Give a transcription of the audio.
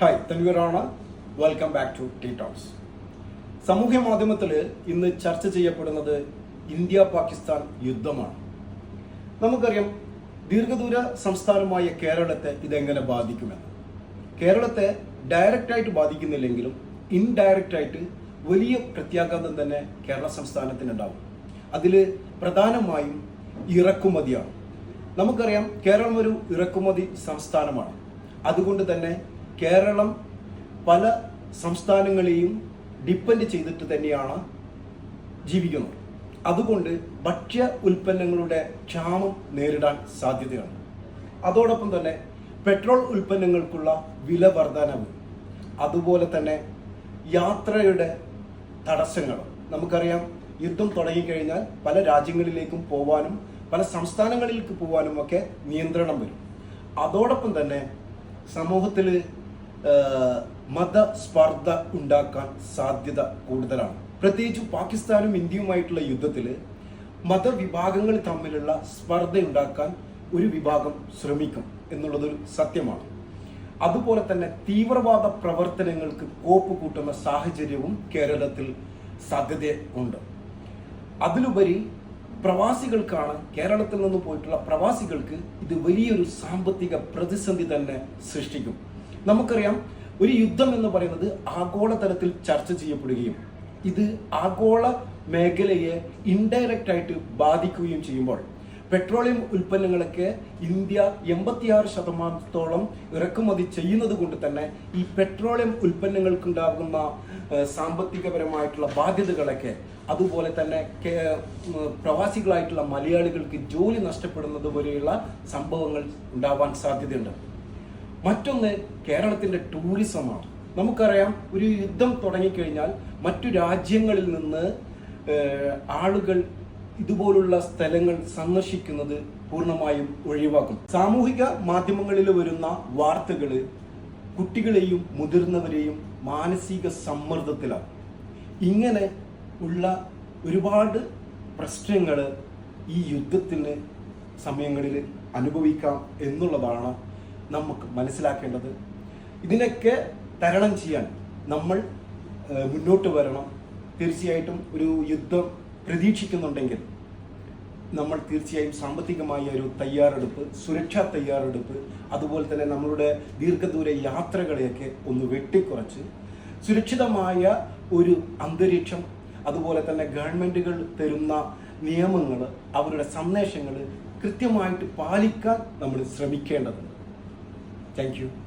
Hi തൻവീറാണ് welcome back to T talks സാമൂഹ്യ മാധ്യമത്തിൽ ഇന്ന് ചർച്ച ചെയ്യപ്പെടുന്നത് ഇന്ത്യ പാകിസ്ഥാൻ യുദ്ധമാണ്. നമുക്കറിയാം ദീർഘദൂര സംസ്ഥാനമായ കേരളത്തെ ഇതെങ്ങനെ ബാധിക്കുമെന്ന്. കേരളത്തെ ഡയറക്റ്റായിട്ട് ബാധിക്കുന്നില്ലെങ്കിലും ഇൻഡയറക്റ്റായിട്ട് വലിയ പ്രത്യാഘാതം തന്നെ കേരള സംസ്ഥാനത്തിനുണ്ടാവും. അതിൽ പ്രധാനമായും ഇറക്കുമതിയാണ്. നമുക്കറിയാം കേരളം ഒരു ഇറക്കുമതി സംസ്ഥാനമാണ്. അതുകൊണ്ട് തന്നെ കേരളം പല സംസ്ഥാനങ്ങളെയും ഡിപ്പെൻഡ് ചെയ്തിട്ട് തന്നെയാണ് ജീവിക്കുന്നത്. അതുകൊണ്ട് ഭക്ഷ്യ ഉൽപ്പന്നങ്ങളുടെ ക്ഷാമം നേരിടാൻ സാധ്യതയുണ്ട് അതോടൊപ്പം തന്നെ പെട്രോൾ ഉൽപ്പന്നങ്ങൾക്കുള്ള വില വർധനവ് അതുപോലെ തന്നെ യാത്രയുടെ തടസ്സങ്ങൾ നമുക്കറിയാം യുദ്ധം തുടങ്ങിക്കഴിഞ്ഞാൽ പല രാജ്യങ്ങളിലേക്കും പോവാനും പല സംസ്ഥാനങ്ങളിലേക്ക് പോവാനും ഒക്കെ നിയന്ത്രണം വരും. അതോടൊപ്പം തന്നെ സമൂഹത്തിൽ മതസ്പർദ്ധ ഉണ്ടാക്കാൻ സാധ്യത കൂടുതലാണ്. പ്രത്യേകിച്ച് പാകിസ്ഥാനും ഇന്ത്യയുമായിട്ടുള്ള യുദ്ധത്തിൽ മതവിഭാഗങ്ങൾ തമ്മിലുള്ള സ്പർദ്ധ ഉണ്ടാക്കാൻ ഒരു വിഭാഗം ശ്രമിക്കും എന്നുള്ളതൊരു സത്യമാണ്. അതുപോലെ തന്നെ തീവ്രവാദ പ്രവർത്തനങ്ങൾക്ക് കോപ്പ് കൂട്ടുന്ന സാഹചര്യവും കേരളത്തിൽ സാധ്യത ഉണ്ട്. അതിലുപരി പ്രവാസികൾക്കാണ് കേരളത്തിൽ നിന്ന് പോയിട്ടുള്ള പ്രവാസികൾക്ക് ഇത് വലിയൊരു സാമ്പത്തിക പ്രതിസന്ധി തന്നെ സൃഷ്ടിക്കും. നമുക്കറിയാം ഒരു യുദ്ധം എന്ന് പറയുന്നത് ആഗോളതലത്തിൽ ചർച്ച ചെയ്യപ്പെടുകയും ഇത് ആഗോള മേഖലയെ ഇൻഡയറക്റ്റ് ആയിട്ട് ബാധിക്കുകയും ചെയ്യുമ്പോൾ പെട്രോളിയം ഉൽപ്പന്നങ്ങളൊക്കെ ഇന്ത്യ എൺപത്തിയാറ് ശതമാനത്തോളം ഇറക്കുമതി ചെയ്യുന്നത് കൊണ്ട് തന്നെ ഈ പെട്രോളിയം ഉൽപ്പന്നങ്ങൾക്കുണ്ടാകുന്ന സാമ്പത്തികപരമായിട്ടുള്ള ബാധ്യതകളൊക്കെ അതുപോലെ തന്നെ പ്രവാസികളായിട്ടുള്ള മലയാളികൾക്ക് ജോലി നഷ്ടപ്പെടുന്നത് പോലെയുള്ള സംഭവങ്ങൾ ഉണ്ടാവാൻ സാധ്യതയുണ്ട്. മറ്റൊന്ന് കേരളത്തിന്റെ ടൂറിസമാണ്. നമുക്കറിയാം ഒരു യുദ്ധം തുടങ്ങിക്കഴിഞ്ഞാൽ മറ്റു രാജ്യങ്ങളിൽ നിന്ന് ആളുകൾ ഇതുപോലുള്ള സ്ഥലങ്ങൾ സന്ദർശിക്കുന്നത് പൂർണമായും ഒഴിവാക്കും. സാമൂഹിക മാധ്യമങ്ങളിൽ വരുന്ന വാർത്തകൾ കുട്ടികളെയും മുതിർന്നവരെയും മാനസിക സമ്മർദ്ദത്തിലാണ് ഇങ്ങനെ ഉള്ള ഒരുപാട് പ്രശ്നങ്ങൾ ഈ യുദ്ധത്തിന് സമയങ്ങളിൽ അനുഭവിക്കാം എന്നുള്ളതാണ് നമുക്ക് മനസ്സിലാക്കേണ്ടത്. ഇതിനൊക്കെ തരണം ചെയ്യാൻ നമ്മൾ മുന്നോട്ട് വരണം. തീർച്ചയായിട്ടും ഒരു യുദ്ധം പ്രതീക്ഷിക്കുന്നുണ്ടെങ്കിൽ നമ്മൾ തീർച്ചയായും സാമ്പത്തികമായ ഒരു തയ്യാറെടുപ്പ് സുരക്ഷാ തയ്യാറെടുപ്പ് അതുപോലെ തന്നെ നമ്മളുടെ ദീർഘദൂര യാത്രകളെയൊക്കെ ഒന്ന് വെട്ടിക്കുറച്ച് സുരക്ഷിതമായ ഒരു അന്തരീക്ഷം അതുപോലെ തന്നെ ഗവൺമെന്റുകൾ തരുന്ന നിയമങ്ങൾ അവരുടെ സന്ദേശങ്ങൾ കൃത്യമായിട്ട് പാലിക്കാൻ നമ്മൾ ശ്രമിക്കേണ്ടതുണ്ട്. Thank you.